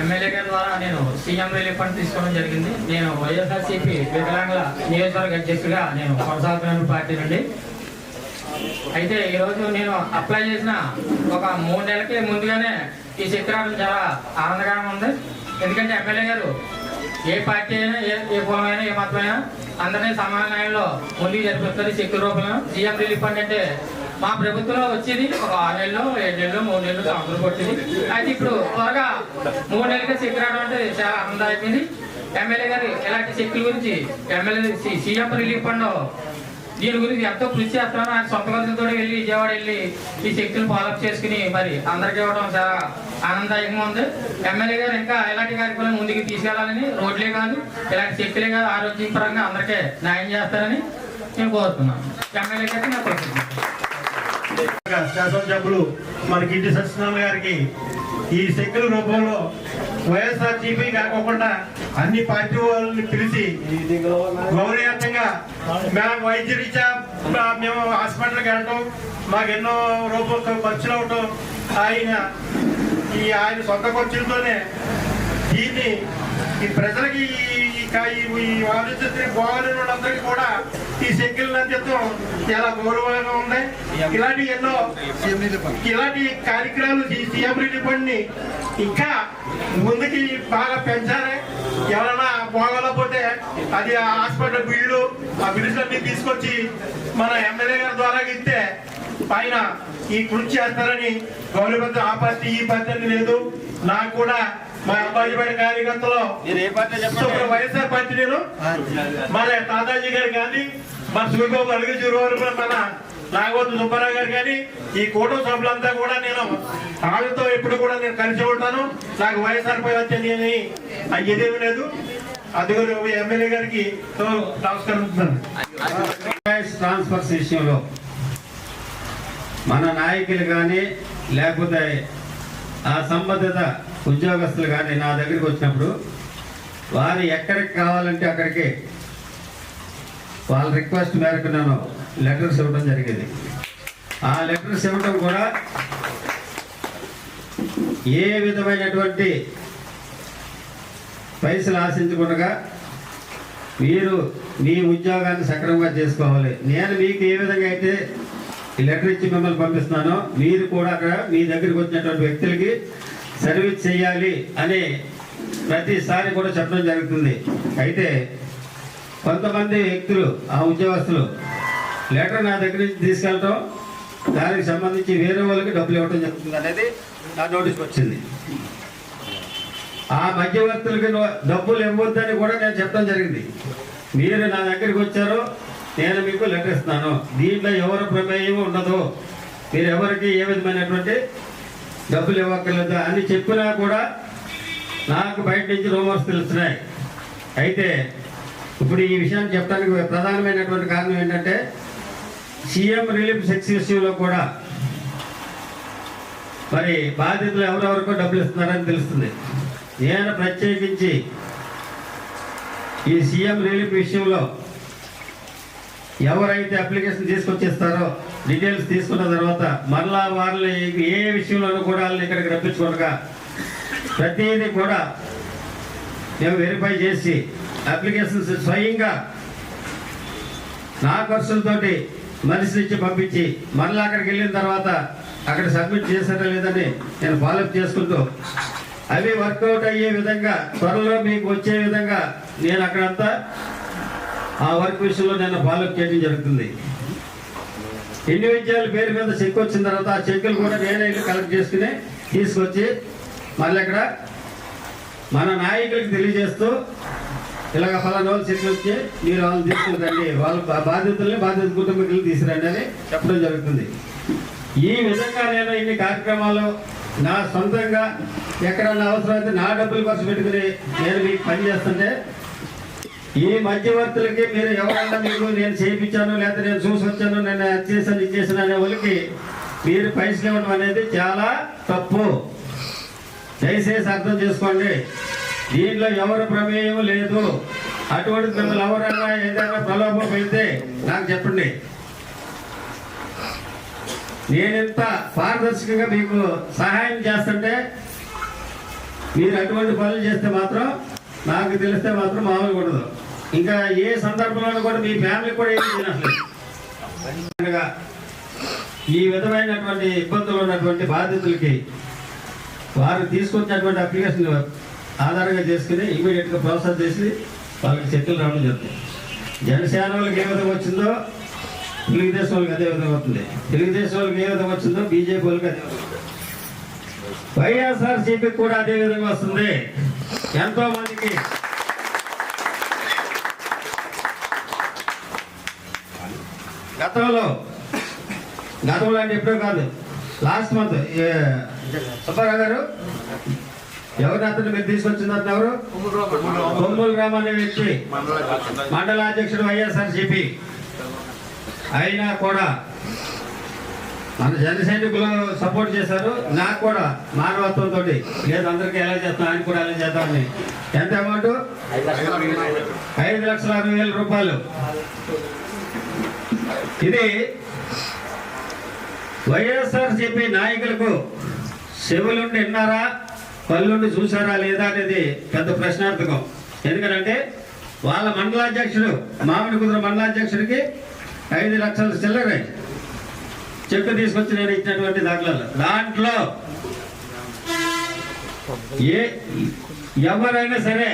MLA గారి ద్వారా నేను సీఎం రిలీఫ్ ఫండ్ తీసుకోవడం జరిగింది. నేను వైఎస్ఆర్సీపీ వికలాంగుల నియోజకవర్గ అధ్యక్షుడిగా నేను కొనసాగుతున్నాను పార్టీ నుండి. అయితే ఈరోజు నేను అప్లై చేసిన ఒక మూడు నెలలకి ముందుగానే ఈ చిత్రాలు చాలా ఆనందకరంగా ఉంది. ఎందుకంటే ఎమ్మెల్యే గారు ఏ పార్టీ అయినా ఏ ఏ కులమైనా ఏ మతమైనా అందరినీ సమాన న్యాయంలో ముందుకు జరిపిస్తారు శక్తి రూపంలో. సీఎం రిలీఫ్ ఫండ్ అంటే మా ప్రభుత్వంలో వచ్చేది ఒక ఆరు నెలలు ఏడు నెలలు మూడు నెలలు సంవత్సరం కొట్టింది. అయితే ఇప్పుడు త్వరగా మూడు నెలలుగా చెక్ రావడం అంటే చాలా ఆనందమైపోయింది. ఎమ్మెల్యే గారు ఇలాంటి చెక్కుల గురించి ఎమ్మెల్యే సీఎం రిలీఫ్ ఫండ్ దీని గురించి ఎంతో కృషి చేస్తున్నాను ఆయన సొంత ఖర్చుతో వెళ్ళి విజయవాడ వెళ్ళి ఈ శక్తులు ఫాలోఅప్ చేసుకుని మరి అందరికీ ఇవ్వడం చాలా ఆనందదాయకంగా ఉంది. ఎమ్మెల్యే గారు ఇంకా ఇలాంటి కార్యక్రమాలు ముందుకు తీసుకెళ్ళాలని రోడ్లే కాదు ఇలాంటి శక్తులే కాదు ఆరోగ్యపరంగా అందరికీ న్యాయం చేస్తారని నేను కోరుతున్నాను. ఎమ్మెల్యే గారికి నా శాసన సభ్యులు మనకి గిడ్డి సత్యనారాయణ గారికి ఈ శక్తుల రూపంలో వైఎస్ఆర్ జీపీ కాకుండా అన్ని పార్టీ వాళ్ళని పిలిచి గౌరవంతంగా మేము వైద్య రీత్యా మేము హాస్పిటల్కి వెళ్ళటం మాకు ఎన్నో రూపాయలు ఖర్చులు అవటం ఆయన ఈ ఆయన సొంత ఖర్చులతోనే ఈ ప్రజలకి ఈ- ఈ కా- కూడా ఈ శక్తులను అందించడం చాలా గౌరవంగా ఉంది. ఇలాంటి ఎన్నో ఇలాంటి కార్యక్రమాలు ఈ సీఎం రెడ్డి ఫండ్ ఇంకా ముందుకి బాగా పెంచాలి. ఎవరైనా బాగోలేకపోతే అది ఆ హాస్పిటల్ బిల్లు ఆ బిల్స్ అన్ని తీసుకొచ్చి మన ఎమ్మెల్యే గారి ద్వారా ఇస్తే పైన ఈ కృషి చేస్తారని గౌరవ ఆ పార్టీ ఈ పార్టీ లేదు. నాకు కూడా మా అబ్బాయి పడిన కార్యకర్తలు వైఎస్ఆర్ పార్టీ నేను. మన తాతాజీ గారు కానీ మన సూర్యబాబు అలుగు వారు మన నాగవతు సుబ్బారావు గారు కానీ ఈ కుటుంబ సభ్యులంతా కూడా నేను వాళ్ళతో ఎప్పుడు కూడా నేను కలిసి ఉంటాను. నాకు వైఎస్ఆర్ పై వచ్చేది అని అయ్యేదేమీ లేదు. అది ఎమ్మెల్యే గారికి వాయిస్ ట్రాన్స్ఫర్స్ విషయంలో మన నాయకులు కానీ లేకపోతే ఆ సంబంధిత ఉద్యోగస్తులు కానీ నా దగ్గరికి వచ్చినప్పుడు వారు ఎక్కడికి కావాలంటే అక్కడికి వాళ్ళ రిక్వెస్ట్ మేరకు నేను లెటర్స్ ఇవ్వడం జరిగింది. ఆ లెటర్స్ ఇవ్వడం కూడా ఏ విధమైనటువంటి పైసలు ఆశించకుండా మీరు మీ ఉద్యోగాన్ని సక్రమంగా చేసుకోవాలి. నేను మీకు ఏ విధంగా అయితే ఈ లెటర్ ఇచ్చి మిమ్మల్ని పంపిస్తున్నానో మీరు కూడా అక్కడ మీ దగ్గరికి వచ్చినటువంటి వ్యక్తులకి సర్వీస్ చేయాలి అని ప్రతిసారి కూడా చెప్పడం జరుగుతుంది. అయితే కొంతమంది వ్యక్తులు ఆ ఉద్యోగస్తులు లెటర్ నా దగ్గర నుంచి తీసుకెళ్ళటం దానికి సంబంధించి వేరే వాళ్ళకి డబ్బులు ఇవ్వడం జరుగుతుంది అనేది నా నోటీస్కి వచ్చింది. ఆ మధ్యవర్తులకి డబ్బులు ఇవ్వద్దని కూడా నేను చెప్పడం జరిగింది. మీరు నా దగ్గరికి వచ్చారు నేను మీకు లెటర్ ఇస్తున్నాను. దీంట్లో ఎవరు ప్రమేయం ఉండదు మీరు ఎవరికి ఏ విధమైనటువంటి డబ్బులు ఇవ్వక్కర్లేదు అని చెప్పినా కూడా నాకు బయట నుంచి రూమర్స్ తెలుస్తున్నాయి. అయితే ఇప్పుడు ఈ విషయాన్ని చెప్పడానికి ప్రధానమైనటువంటి కారణం ఏంటంటే సీఎం రిలీఫ్ సెక్స్ విషయంలో కూడా మరి బాధితులు ఎవరెవరికో డబ్బులు ఇస్తున్నారని తెలుస్తుంది. నేను ప్రత్యేకించి ఈ సీఎం రిలీఫ్ విషయంలో ఎవరైతే అప్లికేషన్ తీసుకొచ్చిస్తారో డీటెయిల్స్ తీసుకున్న తర్వాత మరలా వాళ్ళని ఏ విషయంలోనూ కూడా వాళ్ళని ఇక్కడికి రప్పించుకోక ప్రతిదీ కూడా మేము వెరిఫై చేసి అప్లికేషన్స్ స్వయంగా నా ఖర్చులతోటి మనిషిని ఇచ్చి పంపించి మరలా అక్కడికి వెళ్ళిన తర్వాత అక్కడ సబ్మిట్ చేశారా లేదని నేను ఫాలోఅప్ చేసుకుంటూ అవి వర్కౌట్ అయ్యే విధంగా త్వరలో మీకు వచ్చే విధంగా నేను అక్కడంతా ఆ వర్క్ విషయంలో నేను ఫాలోఅప్ చేయడం జరుగుతుంది. ఇండివిజువల్ పేరు మీద చెక్ వచ్చిన తర్వాత ఆ చెక్కులు కూడా నేనే వెళ్ళి కలెక్ట్ చేసుకుని తీసుకొచ్చి మళ్ళీ అక్కడ మన నాయకులకు తెలియజేస్తూ ఇలాగ ఫలానా వాళ్ళు చెక్ వచ్చి మీరు వాళ్ళని తీసుకురండి వాళ్ళ బాధ్యతల్ని బాధ్యత కుటుంబీకులు తీసుకురండి అని చెప్పడం జరుగుతుంది. ఈ విధంగా నేను ఇన్ని కార్యక్రమాలు నా సొంతంగా ఎక్కడన్నా అవసరమైతే నా డబ్బులు ఖర్చు పెట్టుకుని నేను మీకు పని చేస్తుంటే ఈ మధ్యవర్తులకి మీరు ఎవరన్నా మీకు నేను చేయించాను లేదా నేను చూసి వచ్చాను నేను చేశాను ఇది చేశాను అనే వాళ్ళకి మీరు పైసలు ఇవ్వడం అనేది చాలా తప్పు. దయచేసి అర్థం చేసుకోండి. దీంట్లో ఎవరు ప్రమేయం లేదు. అటువంటి మిమ్మల్ని ఎవరైనా ఏదైనా ప్రలోభం పెడితే నాకు చెప్పండి. నేనెంత పారదర్శకంగా మీకు సహాయం చేస్తుంటే మీరు అటువంటి పనులు చేస్తే మాత్రం నాకు తెలిస్తే మాత్రం మామూలుగా ఉండదు. ఇంకా ఏ సందర్భంలో కూడా మీ ఫ్యామిలీ కూడా ఏం చేయనట్లేదు ఈ విధమైనటువంటి ఇబ్బందులు ఉన్నటువంటి బాధితులకి వారు తీసుకొచ్చినటువంటి అప్లికేషన్ ఆధారంగా చేసుకుని ఇమీడియట్గా ప్రాసెస్ చేసి వాళ్ళకి చెక్కులు రావడం జరుగుతుంది. జనసేన వాళ్ళకి ఏ విధంగా వచ్చిందో తెలుగుదేశం వాళ్ళకి అదే విధంగా అవుతుంది. తెలుగుదేశం వాళ్ళకి ఏ విధంగా వచ్చిందో బీజేపీ వాళ్ళకి అదే విధంగా వైఎస్ఆర్సీపీకి కూడా అదే విధంగా వస్తుంది. ఎంతో మందికి గతంలో గతంలో అంటే ఎప్పుడో కాదు. లాస్ట్ మంత్ సుబ్బారావు గారు ఎవరు అతను మీరు తీసుకొచ్చింది అతను ఎవరు? కొమ్ములు రామ్ అనే వ్యక్తి మండల అధ్యక్షుడు వైఎస్ఆర్సీపీ. అయినా కూడా మన జన సైనికులు సపోర్ట్ చేశారు. నాకు కూడా మానవత్వంతో లేదు అందరికీ ఎలా చేస్తాం ఆయన కూడా ఎలా చేద్దామని. ఎంత అమౌంట్? ఐదు లక్షల అరవై వేల రూపాయలు. ఇది వైఎస్ఆర్ చెప్పి నాయకులకు చెవులుండి విన్నారా పళ్ళుండి చూసారా లేదా అనేది పెద్ద ప్రశ్నార్థకం. ఎందుకంటే వాళ్ళ మండలాధ్యక్షుడు మామిడి కుదురు మండలాధ్యక్షుడికి ఐదు లక్షల చిల్లర చెక్కు తీసుకొచ్చి నేను ఇచ్చినటువంటి దాఖలాలు. దాంట్లో ఏ ఎవరైనా సరే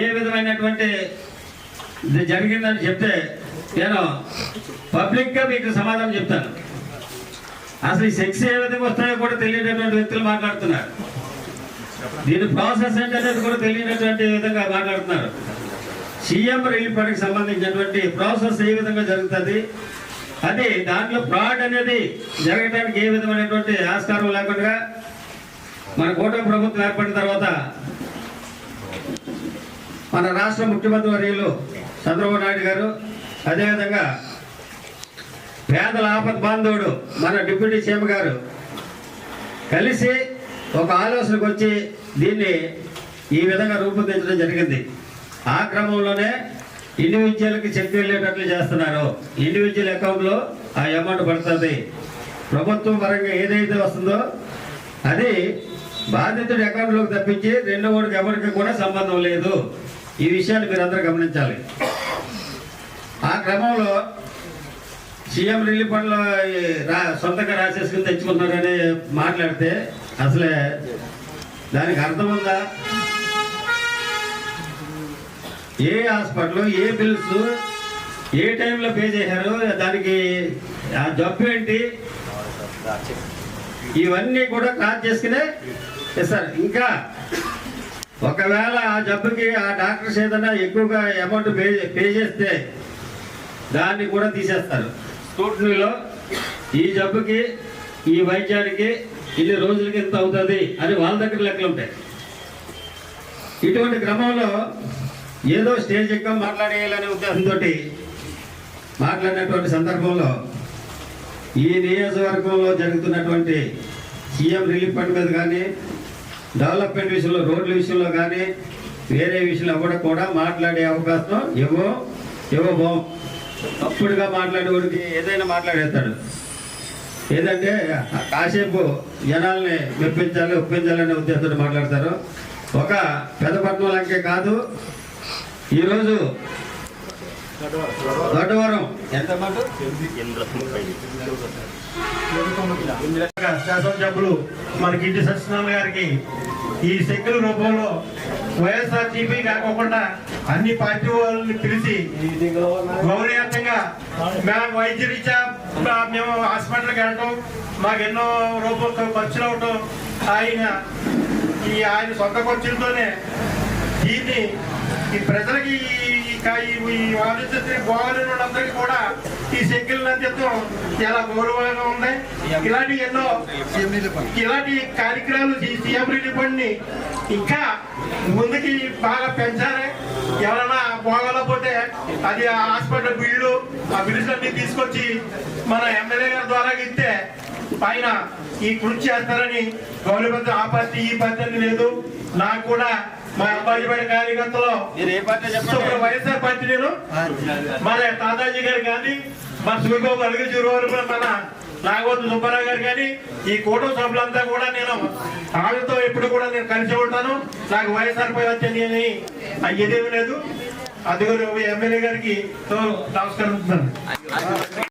ఏ విధమైనటువంటి ఇది జరిగిందని చెప్తే నేను పబ్లిక్గా మీకు సమాధానం చెప్తాను. అసలు ఈ సెక్స్ ఏ విధంగా వస్తాయో కూడా తెలియనటువంటి వ్యక్తులు మాట్లాడుతున్నారు. దీని ప్రాసెస్ ఏంటనేది కూడా తెలియనటువంటి విధంగా మాట్లాడుతున్నారు. సీఎం రిలీఫ్ ఫండ్కి సంబంధించినటువంటి ప్రాసెస్ ఏ విధంగా జరుగుతుంది? అది దాంట్లో ఫ్రాడ్ అనేది జరగడానికి ఏ విధమైనటువంటి ఆస్కారం లేకుండా మన కూటమి ప్రభుత్వం ఏర్పడిన తర్వాత మన రాష్ట్ర ముఖ్యమంత్రి వర్యులు చంద్రబాబు నాయుడు గారు అదేవిధంగా పేదల ఆపద్ బాంధవుడు మన డిప్యూటీ సీఎం గారు కలిసి ఒక ఆలోచనకు వచ్చి దీన్ని ఈ విధంగా రూపొందించడం జరిగింది. ఆ క్రమంలోనే ఇండివిజువల్కి చెక్ వెళ్ళేటట్లు చేస్తున్నారు. ఇండివిజువల్ అకౌంట్లో ఆ అమౌంట్ పడుతుంది. ప్రభుత్వం పరంగా ఏదైతే వస్తుందో అది బాధితుడి అకౌంట్లోకి తప్పించి రెండో మూడు ఎవరికి కూడా సంబంధం లేదు. ఈ విషయాన్ని మీరు అందరూ గమనించాలి. క్రమంలో సీఎం రిలీఫ్ ఫండ్లో రా సొంతంగా రాసేసుకుని తెచ్చుకున్నారని మాట్లాడితే అసలే దానికి అర్థం ఉందా? ఏ హాస్పిటల్ ఏ బిల్స్ ఏ టైంలో పే చేశారు దానికి ఆ జబ్బు ఏంటి? ఇవన్నీ కూడా క్రాస్ చేసుకునే ఇస్తారు ఇంకా ఒకవేళ ఆ జబ్బుకి ఆ డాక్టర్స్ ఏదైనా ఎక్కువగా అమౌంట్ పే పే చేస్తే దాన్ని కూడా తీసేస్తారు. స్కూటనీలో ఈ జబ్బుకి ఈ వైద్యానికి ఇన్ని రోజులకి ఎంత అవుతుంది అని వాళ్ళ దగ్గర లెక్కలు ఉంటాయి. ఇటువంటి క్రమంలో ఏదో స్టేజ్ ఎక్క మాట్లాడేయాలనే ఉద్దేశంతో మాట్లాడినటువంటి సందర్భంలో ఈ నియోజకవర్గంలో జరుగుతున్నటువంటి సీఎం రిలీఫ్ ఫండ్ మీద కానీ డెవలప్మెంట్ విషయంలో రోడ్ల విషయంలో కానీ వేరే విషయంలో కూడా కూడా మాట్లాడే అవకాశం ఇవ్వ ఇవ్వబోం. తప్పుడుగా మాట్లాడేవాడికి ఏదైనా మాట్లాడేస్తాడు. ఏదంటే కాసేపు జనాల్ని మెప్పించాలి ఒప్పించాలనే ఉద్దేశంతో మాట్లాడతారు. ఒక పెద్దపట్నం లంకే కాదు. ఈరోజు దొడ్డవరం. ఎంత మాట? శాసనసభ్యులు మనకి ఇంటి సత్యనారాయణ గారికి ఈ శక్తుల రూపంలో వైఎస్ఆర్ టీపీ కాకుండా అన్ని పార్టీ వాళ్ళని పిలిచి గౌరవార్థంగా మేము వైద్య రీత్యా మేము హాస్పిటల్కి వెళ్ళటం మాకు ఎన్నో రూపాయలతో ఖర్చులు అవటం ఆయన ఈ ఆయన సొంత ఖర్చులతోనే దీన్ని ఈ ప్రజలకి ఈ- ఈ కా- ఆలోచిస్తే వాళ్ళందరికీ కూడా ఈ శక్తుల నత్యత్వం చాలా గౌరవంగా ఉన్నాయి ఇలాంటి ఎన్నో ఇలాంటి కార్యక్రమాలు సీఎం రిలీఫ్ ఫండ్ ఇంకా ముందుకి బాగా పెంచాలి. ఎవరైనా పోగలపోతే అది ఆ హాస్పిటల్ బిల్లు ఆ బిల్స్ అన్ని తీసుకొచ్చి మన ఎమ్మెల్యే గారి ద్వారా ఇస్తే పైన ఈ కృషి చేస్తారని గౌరవ ఆ పార్టీ ఈ పార్టీ అని లేదు. నాకు కూడా మా అబ్బాయి కార్యకర్తలు ఇప్పుడు చెప్పండి. వైఎస్ఆర్ పార్టీ నేను. మన తాతాజీ గారు కానీ మన సూర్యబాబు అలుగు చూరు మన నాగవద్దు సుబ్బారావు గారు కానీ ఈ కుటుంబ సభ్యులంతా కూడా నేను వాళ్ళతో ఎప్పుడు కూడా నేను కలిసి ఉంటాను. నాకు వైఎస్ఆర్ పై వచ్చింది అని అయ్యేదేమీ లేదు. అది ఎమ్మెల్యే గారికి తో నమస్కరిస్తున్నాను